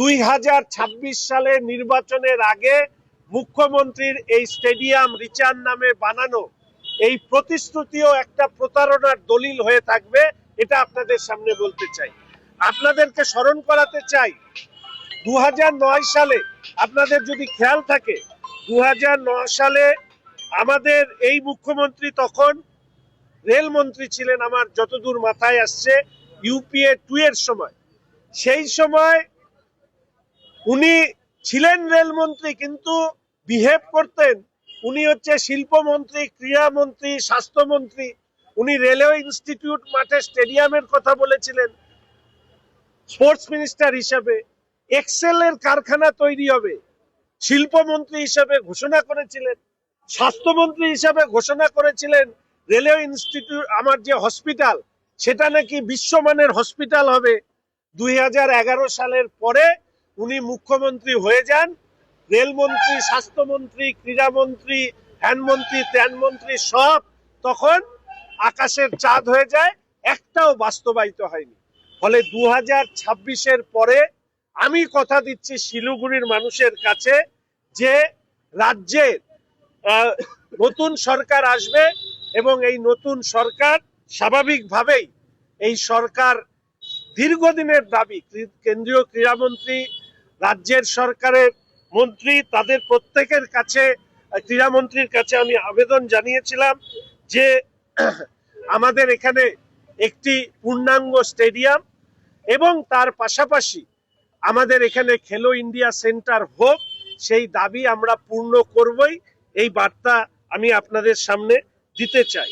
দুই হাজার ছাব্বিশ সালে নির্বাচনের আগে মুখ্যমন্ত্রীর এই স্টেডিয়াম রিচার নামে বানানো এই প্রতিশ্রুতিও একটা প্রতারণার দলিল হয়ে থাকবে, এটা আপনাদের সামনে বলতে চাই। আপনাদেরকে স্মরণ করাতে চাই দু হাজার নয় সালে আপনাদের যদি খেয়াল থাকে দু হাজার নয় সালে আমাদের এই মুখ্যমন্ত্রী তখন রেলমন্ত্রী ছিলেন আমার যতদূর মাথায় আসছে, ইউপিএ টু এর সময়। সেই সময় উনি ছিলেন রেলমন্ত্রী, কিন্তু বিহেভ করতেন। উনি হচ্ছে শিল্পমন্ত্রী, ক্রীড়ামন্ত্রী, স্বাস্থ্যমন্ত্রী। উনি রেলওয়ে ইনস্টিটিউট মাঠে স্টেডিয়ামের কথা বলেছিলেন। স্পোর্টস মিনিস্টার হিসাবে এক্সেলের কারখানা তৈরি হবে। শিল্পমন্ত্রী হিসাবে ঘোষণা করেছিলেন। স্বাস্থ্যমন্ত্রী হিসাবে ঘোষণা করেছিলেন রেলওয়ে ইনস্টিটিউট, আমার যে হসপিটাল, সেটা নাকি বিশ্বমানের হসপিটাল হবে। দুই হাজার এগারো সালের পরে উনি মুখ্যমন্ত্রী হয়ে যান। রেলমন্ত্রী, স্বাস্থ্যমন্ত্রী, ক্রীড়ামন্ত্রী, হ্যানমন্ত্রী, ত্যানমন্ত্রী সব তখন আকাশের চাঁদ হয়ে যায়। একটাও বাস্তবায়িত হয়নি। ফলে দু হাজার পরে আমি কথা দিচ্ছি শিলিগুড়ির মানুষের কাছে যে রাজ্যের নতুন সরকার আসবে এবং এই নতুন সরকার স্বাভাবিকভাবেই এই সরকার দীর্ঘদিনের দাবি কেন্দ্রীয় ক্রীড়ামন্ত্রী রাজ্যের সরকারের মন্ত্রী, তাদের প্রত্যেকের কাছে ক্রীড়ামন্ত্রীর কাছে আমি আবেদন জানিয়েছিলাম যে আমাদের এখানে একটি পূর্ণাঙ্গ স্টেডিয়াম এবং তার পাশাপাশি আমাদের এখানে খেলো ইন্ডিয়া সেন্টার হোক, সেই দাবি আমরা পূর্ণ করবই। এই বার্তা আমি আপনাদের সামনে দিতে চাই।